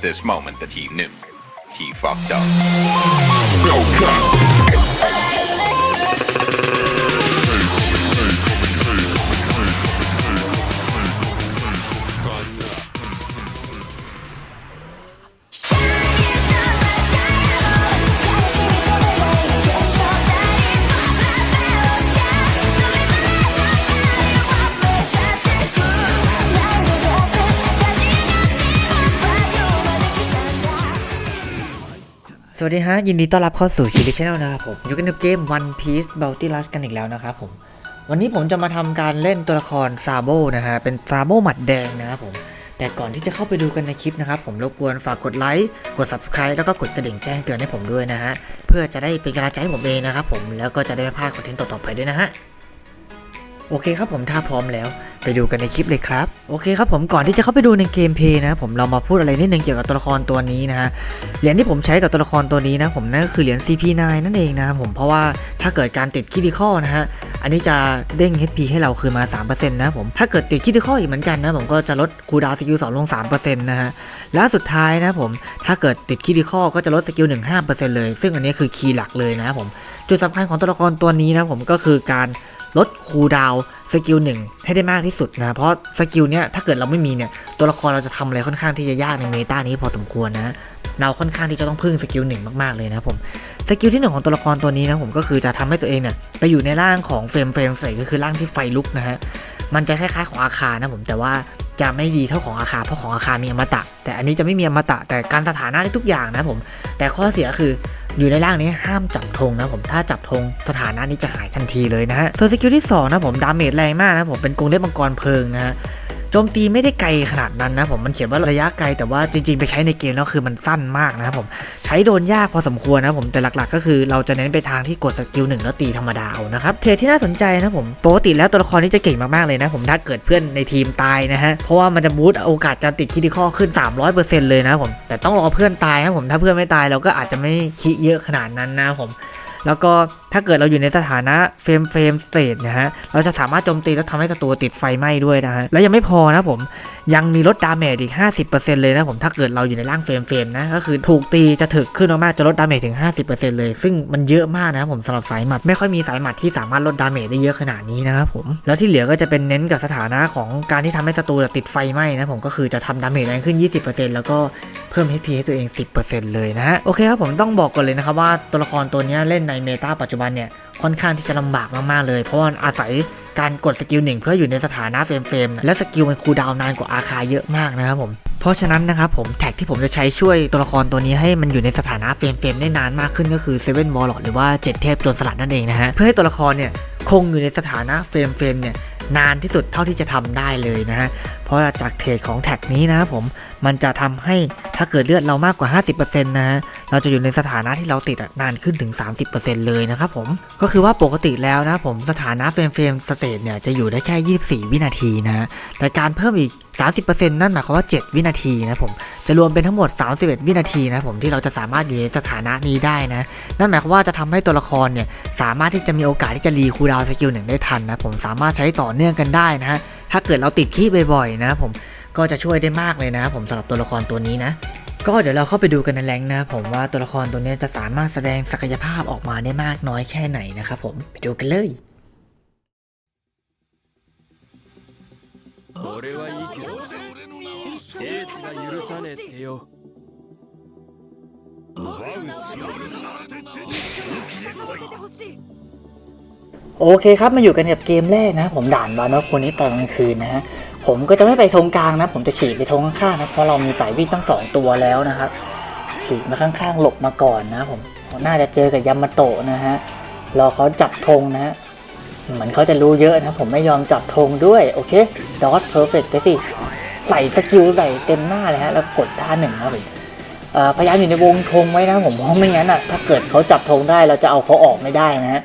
this moment that he knew. He fucked up. Thank สวัสดีฮะ ยินดีต้อนรับเข้าสู่ชิลิชแนลนะครับผม อยู่กันกับเกม One Piece Bounty Rush กันอีกแล้วนะครับผม วันนี้ผมจะมาทำการเล่นตัวละครซาโบนะฮะ เป็นซาโบหมัดแดงนะครับผม แต่ก่อนที่จะเข้าไปดูกันในคลิปนะครับผมรบกวนฝากกดไลค์ กด Subscribe แล้วก็กดกระดิ่งแจ้งเตือนให้ผมด้วยนะฮะ เพื่อจะได้เป็นกำลังใจให้ผมเองนะครับผม แล้วก็จะได้ไม่พลาดคอนเทนต์ต่อๆไปด้วยนะฮะ โอเคครับผมถ้าพร้อมแล้ว ไปดูกันในคลิปเลยครับ โอเคครับผมก่อนที่จะเข้าไปดูในเกมเพลย์นะผมเรามาพูดอะไรนิดนึงเกี่ยวกับตัวละครตัวนี้นะฮะเหรียญที่ผมใช้กับตัวละครตัวนี้นะผมนั่นก็คือเหรียญ CP9 นั่นเองนะผมเพราะว่าถ้าเกิดการติดคิดิคอนะฮะอันนี้จะเด้ง HP ให้เราคืนมา 3%นะผมถ้าเกิดติดคิดิคออีกเหมือนกันนะผมก็จะลดคูดาวสกิล2ลง3%นะฮะแล้วสุดท้ายนะผมถ้าเกิดติดคิดิคอก็จะลดสกิล1 5%เลย ซึ่งอันนี้คือคีย์หลักเลยนะผมจุดสำคัญของตัวละครตัวนี้นะผมก็คือการ ลดคูดาวสกิลหนึ่งให้ได้มากที่สุดนะ เพราะสกิลเนี้ยถ้าเกิดเราไม่มีเนี่ยตัวละครเราจะทำอะไรค่อนข้างที่จะยากในเมตานี้พอสมควรนะเราค่อนข้างที่จะต้องพึ่งสกิลหนึ่งมากๆเลยนะผมสกิลที่หนึ่งของตัวละครตัวนี้นะผมก็คือจะทำให้ตัวเองเนี่ยไปอยู่ในร่างของเฟรมเฟรมเฟก็คือร่างที่ไฟลุกนะฮะมันจะคล้ายๆของอาคานะผมแต่ว่าจะไม่ดีเท่าของอาคาเพราะของอาคามีอมตะ แต่อันนี้จะไม่มีอมตะแต่การสถานะได้ทุกอย่างนะผม แต่ข้อเสียคือ อยู่ในร่างนี้ห้ามจับธงนะผมถ้าจับธงสถานะนี้จะหายทันทีเลยนะฮะส่วนสกิลที่2นะผมดาเมจแรงมากนะผมเป็นกรงเล็บมังกรเพลิงนะฮะ โจมตีไม่ได้ไกลขนาดนั้นนะผมมันเขียนว่าระยะไกลแต่ว่าจริงๆ ไปใช้ในเกมแล้วคือมันสั้นมากนะครับผมใช้โดนยากพอสมควรนะผมแต่หลักๆ ก็คือเราจะเน้นไปทางที่กดสกิลหนึ่งแล้วตีธรรมดาเอานะครับเทรดที่น่าสนใจนะผมปกติแล้วตัวละครนี้จะเก่งมากๆเลยนะผมถ้าเกิดเพื่อนในทีมตายนะฮะเพราะว่ามันจะบูตโอกาสการติดคิดที่ข้อขึ้น 300%เลยนะผมแต่ต้องรอเพื่อนตายนะผมถ้าเพื่อนไม่ตายเราก็อาจจะไม่คิเยอะขนาดนั้นนะผม แล้วก็ถ้าเกิดเราอยู่ในสถานะเฟรมเฟรมเตทนะฮะ เราจะสามารถโจมตีแล้วทำให้ศัตรูติดไฟไหม้ด้วยนะฮะ แล้วยังไม่พอนะผม ยังมีลดดาเมจอีก 50%เลยนะผม ถ้าเกิดเราอยู่ในร่างเฟรมเฟรมนะ ก็คือถูกตีจะถึกขึ้นมากๆจะลดดาเมจถึง 50%เลย ซึ่งมันเยอะมากนะครับผมสำหรับสายหมัด ไม่ค่อยมีสายหมัดที่สามารถลดดาเมจได้เยอะขนาดนี้นะครับผม แล้วที่เหลือก็จะเป็นเน้นกับสถานะของการที่ทำให้ศัตรูติดไฟไหม้นะผมก็คือจะทำดาเมจแรงขึ้น 20%แล้วก็เพิ่ม HP ให้ตัวเอง 10%เลยนะฮะโอเคครับผมต้องบอกก่อนเลยนะครับว่าตัวละครตัวนี้เล่นในเมตาปัจจุบันเนี่ยค่อนข้างที่จะลำบากมาก ๆ เลย เพราะว่าอาศัยการกดสกิลหนึ่งเพื่ออยู่ในสถานะเฟรมเฟรมๆและสกิลมันคูดาวนานกว่าอาคาเยอะมากนะครับผม เพราะฉะนั้นนะครับผมแท็กที่ผมจะใช้ช่วยตัวละครตัวนี้ให้มันอยู่ในสถานะเฟรมๆได้นานมากขึ้นก็คือเซเว่นวอลล์หรือว่าเจ็ดเทพโจรสลัดนั่นเองนะฮะเพื่อให้ตัวละครเนี่ยคงอยู่ในสถานะเฟรมเฟรมๆเนี่ยนานที่สุดเท่าที่จะทำได้เลยนะฮะ เพราะจากเทรดของแท็กนี้นะครับผมมันจะทำให้ถ้าเกิดเลือดเรามากกว่า 50%นะฮะเราจะอยู่ในสถานะที่เราติดนานขึ้นถึง 30%เลยนะครับผมก็คือว่าปกติแล้วนะครับผมสถานะเฟรมเฟรมสเตทเนี่ยจะอยู่ได้แค่ 24 วินาทีนะแต่การเพิ่มอีก 30%นั่นหมายความว่า 7 วินาทีนะผมจะรวมเป็นทั้งหมด 31 วินาทีนะผมที่เราจะสามารถอยู่ในสถานะนี้ได้นะ นั่นหมายความว่าจะทำให้ตัวละครเนี่ยสามารถที่จะมีโอกาสที่จะรีคูดาวสกิลหนึ่งได้ทันนะผมสามารถใช้ต่อเนื่องกันได้นะฮะ ถ้าเกิดเราติดขี้บ่อยๆนะผม ก็จะช่วยได้มากเลยนะครับผมสำหรับตัวละครตัวนี้นะ ก็เดี๋ยวเราเข้าไปดูกันในแรงค์นะครับผมว่าตัวละครตัวนี้จะสามารถแสดงศักยภาพออกมาได้มากน้อยแค่ไหนนะครับผมไปดูกันเลย 俺はいいけどエースが許さねえってよ โอเคครับมาอยู่กันกับเกมแรกนะ ผมด่านวานอฟคนนี้ตอนกลางคืนนะฮะผมก็จะไม่ไปทงกลางนะ ผมจะฉีกไปทงข้างๆนะเพราะเรามีสายวิ่งตั้งสองตัวแล้วนะครับฉีกมาข้างๆหลบมาก่อนนะผมน่าจะเจอกับยามาโตะนะฮะรอเขาจับธงนะฮะเหมือนเขาจะรู้เยอะนะ ผมไม่ยอมจับธงด้วย โอเคดอทเพอร์เฟกไปสิ ใส่สกิลใส่เต็มหน้าเลยฮะ แล้วกดท่าหนึ่งนะผมเอ่อพยายามอยู่ในวงธงไว้นะผมเพราะไม่งั้นอะถ้าเกิดเขาจับธงได้เราจะเอาเขาออกไม่ได้นะฮะ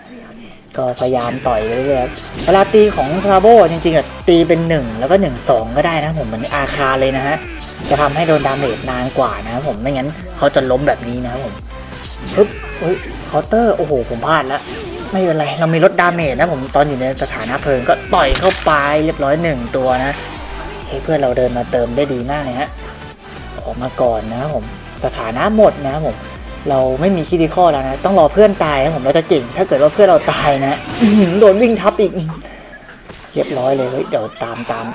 ก็พยายามต่อยไปเรื่อยๆเวลาตีของพราโบจริงๆตีเป็น 1 แล้วก็ 1 2 ก็ได้นะผมเหมือนอาคาเลยนะฮะ จะทำให้โดนดาเมจนานกว่านะผมไม่งั้นเขาจะล้มแบบนี้นะผมปึ๊บเฮ้ยเคาน์เตอร์โอ้โห ผมพลาดแล้ว ไม่เป็นไร เรามีลดดาเมจนะผมตอนอยู่ในสถานะเพลิงก็ต่อยเข้าไปเรียบร้อยหนึ่งตัวนะเคเพื่อนเราเดินมาเติมได้ดีมากเลยฮะออกมาก่อนนะผมสถานะหมดนะผม เราไม่มีคิดข้อแล้วนะ ต้องรอเพื่อนตายนะผมเราจะเก่ง ถ้าเกิดว่าเพื่อนเราตายนะโดนวิ่งทับอีก เรียบร้อยเลยเฮ้ยเดี๋ยวตามตาม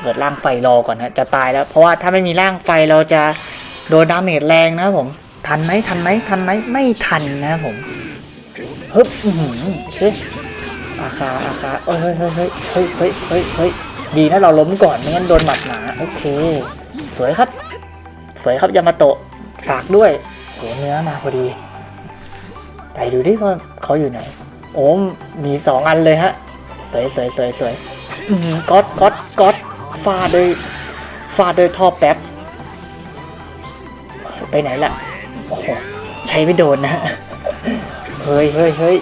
เปิดร่างไฟรอก่อนนะจะตายแล้ว เพราะว่าถ้าไม่มีร่างไฟเราจะโดนดาเมจแรงนะผมทันไหมทันไหมทันไหมไม่ทันนะผมฮึบอือหือเฮ้ยอาคาอาคาเฮ้ยเฮ้ยเฮ้ยเฮ้ยเฮ้ยเฮ้ยเฮ้ยดีนะเราล้มก่อนไม่งั้นโดนหมัดหมาโอเค สวยครับ สวยครับยามาโตะฝากด้วย หเนื้อมาพอดี ไปดูดิว่าเขาอยู่ไหน โอ้มีสองอันเลยฮะ สวยสวยสวยสวยก๊อตก๊อตก๊อตฟาดด้วยฟาดด้วยท่อแป๊บ ไปไหนล่ะ โอ้โห ใช้ไม่โดนนะ เฮ้ยเฮ้ยเฮ้ย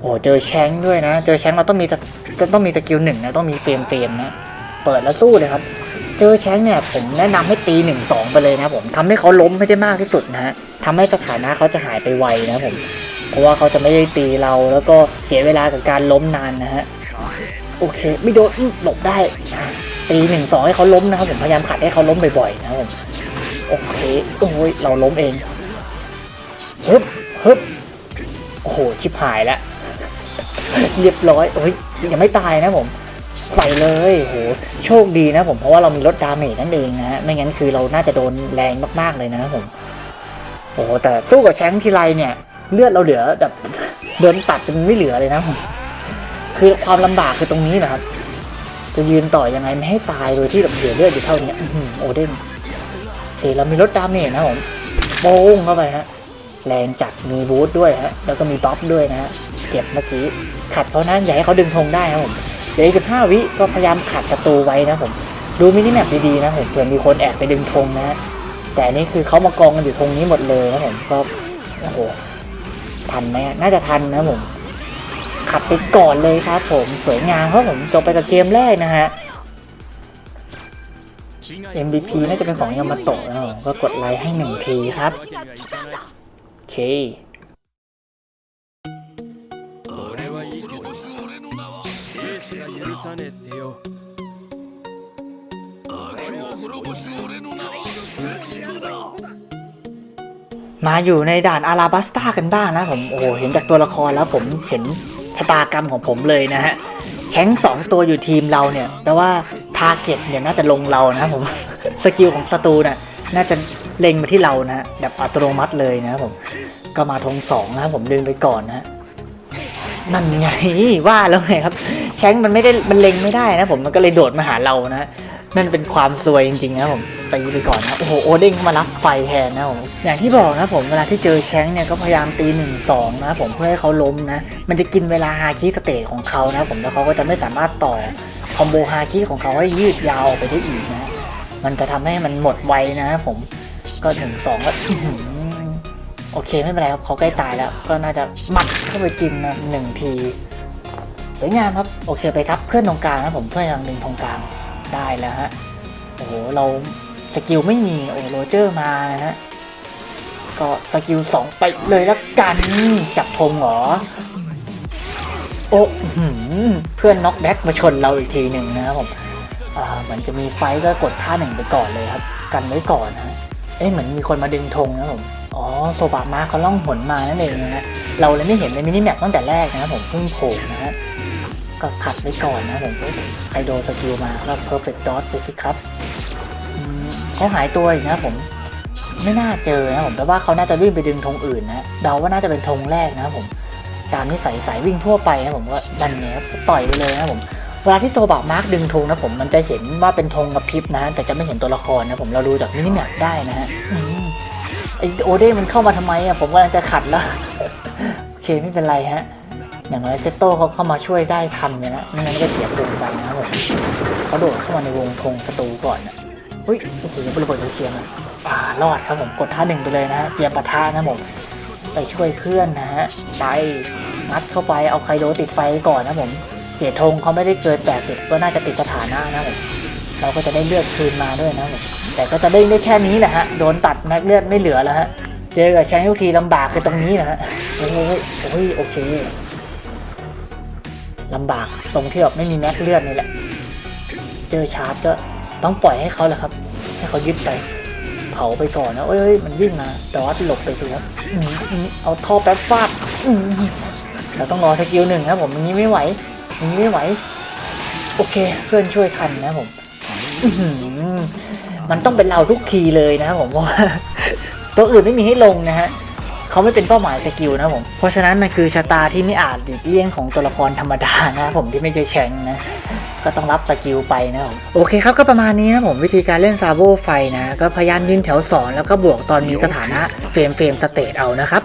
โอ้เจอแชงด้วยนะ เจอแชงเราต้องมีต้องมีสกิลหนึ่งนะ ต้องมีเฟรมเฟรมนะ เปิดแล้วสู้เลยครับ เจอแชงเนี่ยผมแนะนำให้ตีหนึ่งสองไปเลยนะผมทำให้เขาล้มให้ได้มากที่สุดนะฮะทำให้สถานะเขาจะหายไปไวนะผมเพราะว่าเขาจะไม่ได้ตีเราแล้วก็เสียเวลากับการล้มนานนะฮะโอเค ไม่โดนหลบได้ตีหนึ่งสองให้เขาล้มนะครับผมพยายามขัดให้เขาล้มบ่อยๆนะครับผมโอเคโอ้ยเราล้มเองฮึบฮึบโอ้โหชิบหายแล้วเรียบร้อยโอ้ยยังไม่ตายนะผม ใส่เลยโหโชคดีนะผมเพราะว่าเรามีลดดาเมจนั่นเองนะฮะไม่งั้นคือเราน่าจะโดนแรงมากๆเลยนะครับผมโอ้โหแต่สู้กับแชงค์ทีไรเนี่ย เลือดเราเหลือแบบโดนตัดจนไม่เหลือเลยนะผมคือความลำบากคือตรงนี้นะครับ จะยืนต่อยังไงไม่ให้ตายโดยที่แบบเหลือเลือดอยู่เท่านี้โอเดนโอเคเรามีลดดาเมจนะผมโป้งเข้าไปฮะแรงจัดมีบูทด้วยฮะแล้วก็มีบ๊อบด้วยนะฮะเก็บเมื่อกี้ขัดเขานั้นอย่าให้เขาดึงธงได้ครับผม เดี๋ยวอีกสิบห้าวิก็พยายามขัดศัตรูไว้นะผม ดูมินิแมปดีๆนะผมเผื่อมีคนแอบไปดึงธงนะแต่นี่คือเขามากองกันอยู่ธงนี้หมดเลยนะผมก็โอ้โหทันไหมฮะน่าจะทันนะผมขับไปก่อนเลยครับผมสวยงามครับผมจบไปกับเกมแรกนะฮะ MVP น่าจะเป็นของยามาโตะนะผมก็กดไลค์ให้หนึ่งทีครับ โอเค 許さねえってよ มาอยู่ในด่านอาราบัสตากันบ้างนะผม โอ้โห เห็นจากตัวละครแล้วผมเห็นชะตากรรมของผมเลยนะฮะ แชงค์สองตัวอยู่ทีมเราเนี่ย แต่ว่าทาร์เก็ตเนี่ยน่าจะลงเรานะผม สกิลของศัตรูน่ะน่าจะเล็งมาที่เรานะฮะแบบอัตโนมัติเลยนะครับผม ก็มาทงสองนะครับผมดึงไปก่อนนะฮะ นั่นไงว่าแล้วไงครับ แชงมันไม่ได้มันเล็งไม่ได้นะผมมันก็เลยโดดมาหาเรานะนั่นเป็นความซวยจริงๆนะผมตีไปก่อนนะโอ้โหโอเด้งเขามารับไฟแทนนะผมอย่างที่บอกนะผมเวลาที่เจอแชงเนี่ยก็พยายามตีหนึ่งสองนะผมเพื่อให้เขาล้มนะ มันจะกินเวลาฮาคิสเตจของเขานะผมแล้วเขาก็จะไม่สามารถต่อคอมโบฮาคิของเขาให้ยืดยาวไปได้อีกนะ มันจะทำให้มันหมดไวนะผมก็หนึ่งสองก็ โอเคไม่เป็นไรครับเขาใกล้ตายแล้ว ก็น่าจะหมัดเข้าไปกินนะหนึ่งทีสวยงามครับโอเคไปครับเพื่อนตรงกลางนะผมเพื่อนอยังดึงตรงกลางได้แล้วฮะโอ้โหเราสกิลไม่มีโอ้โรเจอร์มานะฮะก็สกิลสองไปเลยละกันจับธงเหรอโอ้อื้อหือเพื่อนน็อกแบ็กมาชนเราอีกทีหนึ่งนะครับผมอ่าเหมือนจะมีไฟก็กดท่าหนึ่งไปก่อนเลยครับ กันไว้ก่อนนะเอ๊ะเหมือนมีคนมาดึงธงนะผม โซบามาเขาล่องหนมานั่นเองนะฮะเราเลยไม่เห็นในมินิแมปตั้งแต่แรกนะครับผมเพิ่งโผล่นะฮะก็ขัดไว้ก่อนนะผมใคโดสกิลมาก็ perfect dot ไปสิครับเขาหายตัวอีกนะผมไม่น่าเจอนะผมแต่ว่าเขาน่าจะวิ่งไปดึงธงอื่นนะเดาว่าน่าจะเป็นธงแรกนะผมตามนิสัยสายวิ่งทั่วไปนะผมก็ดันเนี้ยต่อยไปเลยนะผมเวลาที่โซบะมาร์กดึงธงนะผมมันจะเห็นว่าเป็นธงกับพริบนะ แต่จะไม่เห็นตัวละครนะผมเราดูจากมินิแมปได้นะฮะ โอเด้มันเข้ามาทำไมอะผมกำลังจะขัดแล้ว โอเคไม่เป็นไรฮะ อย่างน้อยเซตโต้เขาเข้ามาช่วยได้ทันเนี่ยนะไม่งั้นก็เสียธงไปนะครับผมเขาโดดเข้ามาในวงธงศัตรูก่อนนะอุ้ยโอ้โหระเบิดนิวเคียร์มาอ่ารอดครับผมกดท่าหนึ่งไปเลยนะฮะเตรียมปะทะนะผมไปช่วยเพื่อนนะฮะไปงัดเข้าไปเอาไคโดติดไฟก่อนนะผมเสียธงเขาไม่ได้เกิน80ก็น่าจะติดสถานะนะผมเราก็จะได้เลือดคืนมาด้วยนะผม แต่ก็จะได้ได้แค่นี้แหละฮะ โดนตัดแม็กเลือดไม่เหลือแล้วฮะ เจอกับแชงค์ทุกทีลำบากคือตรงนี้นะฮะ โอ้ยโอ้ยโอเคลำบากตรงที่แบบไม่มีแม็กเลือดนี่แหละ เจอชาร์จก็ต้องปล่อยให้เขาแหละครับ ให้เขายึดไป เผาไปก่อนนะเอ้ยอยมันวิ่งมาดอสหลบไปสิครับเอาท่อแป๊บฟาดเราต้องรอสกิลหนึ่งครับผมอย่างนี้ไม่ไหวอย่างนี้ไม่ไหว โอเค เพื่อนช่วยทันนะผม มันต้องเป็นเราทุกทีเลยนะครับผมว่าตัวอื่นไม่มีให้ลงนะฮะเขาไม่เป็นเป้าหมายสกิลนะผมเพราะฉะนั้นมันคือชะตาที่ไม่อาจหลีกเลี่ยงของตัวละครธรรมดานะผมที่ไม่ใช่แชงนะก็ต้องรับสกิลไปนะครับผมโอเคครับก็ประมาณนี้นะผมวิธีการเล่นซาโบไฟนะ ก็พยายามยืนแถวสอนแล้วก็บวกตอนมีสถานะเฟรมเฟรมสเตตเอานะครับ